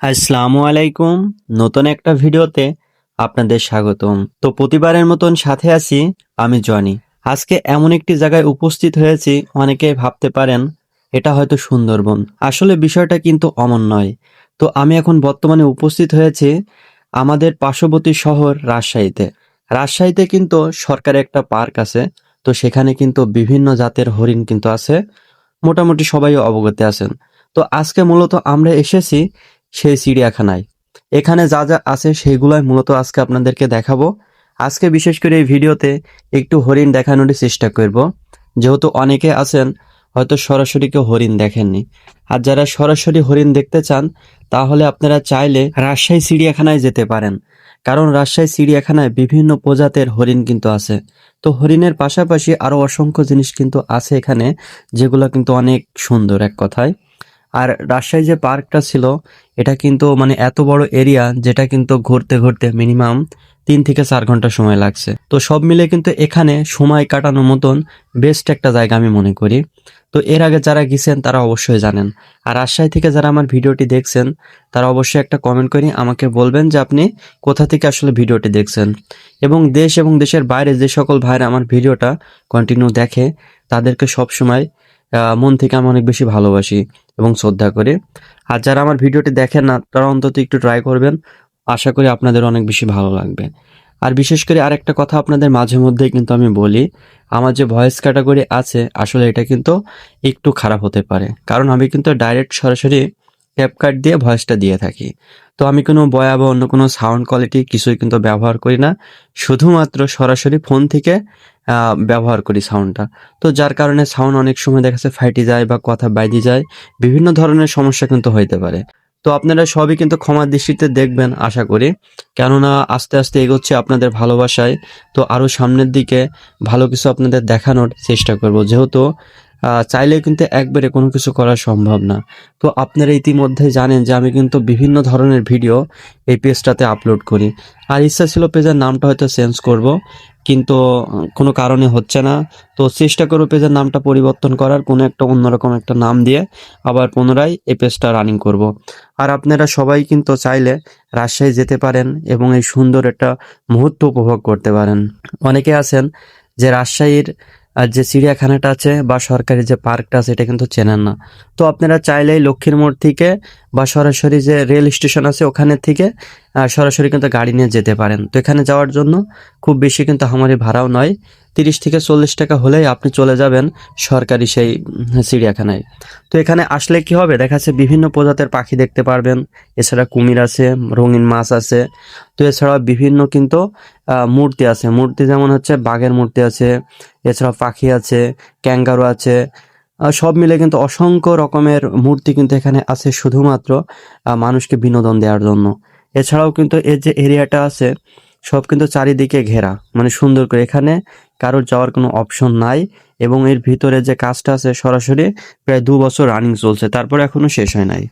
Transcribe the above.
আসসালামু আলাইকুম। নতুন একটা ভিডিওতে আপনাদের স্বাগতম। তো প্রতিবারের মতন সাথে আছি আমি জনি। আজকে এমন একটি জায়গায় উপস্থিত হয়েছি, অনেকে ভাবতে পারেন এটা হয়তো সুন্দরবন। আসলে বিষয়টা কিন্তু অমন নয়। তো আমি এখন বর্তমানে উপস্থিত হয়েছি আমাদের পার্শ্ববর্তী শহর রাজশাহীতে। রাজশাহীতে কিন্তু সরকারি একটা পার্ক আছে, তো সেখানে কিন্তু বিভিন্ন জাতের হরিণ কিন্তু আছে। মোটামুটি সবাই অবগত আছেন। তো আজকে মূলত আমরা এসেছি সেই চিড়িয়াখানায়। এখানে যা যা আছে সেইগুলাই মূলত আজকে আপনাদেরকে দেখাবো। আজকে বিশেষ করে এই ভিডিওতে একটু হরিণ দেখানোর চেষ্টা করব। যেহেতু অনেকে আছেন, হয়তো সরাসরি কেউ হরিণ দেখেননি। আর যারা সরাসরি হরিণ দেখতে চান, তাহলে আপনারা চাইলে রাজশাহী চিড়িয়াখানায় যেতে পারেন। কারণ রাজশাহী চিড়িয়াখানায় বিভিন্ন প্রজাতের হরিণ কিন্তু আছে। তো হরিণের পাশাপাশি আরও অসংখ্য জিনিস কিন্তু আছে এখানে, যেগুলো কিন্তু অনেক সুন্দর এক কথায়। আর রাজশাহী যে পার্কটা ছিল, এটা কিন্তু মানে এত বড় এরিয়া যেটা কিন্তু ঘুরতে ঘুরতে মিনিমাম তিন থেকে চার ঘণ্টা সময় লাগছে। তো সব মিলে কিন্তু এখানে সময় কাটানোর মতন বেস্ট একটা জায়গা আমি মনে করি। তো এর আগে যারা গেছেন, তারা অবশ্যই জানেন। আর রাজশাহী থেকে যারা আমার ভিডিওটি দেখছেন, তারা অবশ্যই একটা কমেন্ট করে আমাকে বলবেন যে আপনি কোথা থেকে আসলে ভিডিওটি দেখছেন। এবং দেশ এবং দেশের বাইরে যে সকল ভাইরা আমার ভিডিওটা কন্টিনিউ দেখে, তাদেরকে সবসময় মন থেকে আমি অনেক বেশি ভালোবাসি এবং শ্রদ্ধা করি। আর যারা আমার ভিডিওটি দেখেন না, তারা অন্তত একটু ট্রাই করবেন। আশা করি আপনাদের অনেক বেশি ভালো লাগবে। আর বিশেষ করে আরেকটা কথা আপনাদের মাঝে মধ্যে কিন্তু আমি বলি, আমার যে ভয়েস ক্যাটাগরি আছে, আসলে এটা কিন্তু একটু খারাপ হতে পারে। কারণ আমি কিন্তু ডাইরেক্ট সরাসরি ক্যাপকাট দিয়ে ভয়েসটা দিয়ে থাকি। তো আমি কোনো বয়া বা অন্য কোনো সাউন্ড কোয়ালিটি কিছুই কিন্তু ব্যবহার করি না। শুধুমাত্র সরাসরি ফোন থেকে ব্যবহার করি সাউন্ডটা তো যার কারণে সাউন্ড অনেক সময় দেখা যাচ্ছে ফাইটে যায় বা কথা বাইরে যায়, বিভিন্ন ধরনের সমস্যা কিন্তু হইতে পারে। তো আপনারা সবই কিন্তু ক্ষমার দৃষ্টিতে দেখবেন, আশা করি। কেননা আস্তে আস্তে এগোচ্ছে আপনাদের ভালোবাসায়। তো আরও সামনের দিকে ভালো কিছু আপনাদের দেখানোর চেষ্টা করব। যেহেতু চাইলে কিন্তু একবারে কোনো কিছু করা সম্ভব না। তো আপনারা ইতিমধ্যে জানেন যে আমি কিন্তু বিভিন্ন ধরনের ভিডিও এই পেজটাতে আপলোড করি। আর ইচ্ছা ছিল পেজের নামটা হয়তো চেঞ্জ করব। কিন্তু কোনো কারণে হচ্ছে না। তো চেষ্টা করব পেজের নামটা পরিবর্তন করার কোনো একটা অন্যরকম একটা নাম দিয়ে আবার পুনরায় এই পেজটা রানিং করব। আর আপনারা সবাই কিন্তু চাইলে রাজশাহী যেতে পারেন এবং এই সুন্দর একটা মুহূর্ত উপভোগ করতে পারেন। অনেকে আছেন যে রাজশাহীর আর যে চিড়িয়াখানাটা আছে বা সরকারি যে পার্কটা আছে এটা কিন্তু চেনেন না। তো আপনারা চাইলেই লক্ষ্মীর মোড় থেকে বা সরাসরি যে রেল স্টেশন আছে ওখানে থেকে সরাসরি কিন্তু গাড়ি নিয়ে যেতে পারেন। তো এখানে যাওয়ার জন্য খুব বেশি কিন্তু আমারই ভাড়াও নয়। তিরিশ থেকে চল্লিশ টাকা হলেই আপনি চলে যাবেন সরকারি সেই চিড়িয়াখানায়। তো এখানে আসলে কি হবে? দেখা যাচ্ছে বিভিন্ন প্রজাতির পাখি দেখতে পারবেন। এছাড়া কুমির আছে, রঙিন মাছ আছে। তো এছাড়া বিভিন্ন কিন্তু মূর্তি আছে। মূর্তি যেমন হচ্ছে বাঘের মূর্তি আছে এছাড়া পাখি আছে, ক্যাঙ্গারু আছে। সব মিলে কিন্তু অসংখ্য রকমের মূর্তি কিন্তু এখানে আছে শুধুমাত্র মানুষকে বিনোদন দেওয়ার জন্য। এছাড়াও কিন্তু এর যে এরিয়াটা আছে, সব কিন্তু চারিদিকে ঘেরা। মানে সুন্দর করে এখানে কারোর যাওয়ার কোনো অপশন নাই এবং এর ভিতরে যে কাজটা আছে সরাসরি প্রায় দু বছর রানিং চলছে, তারপর এখনও শেষ হয় নাই।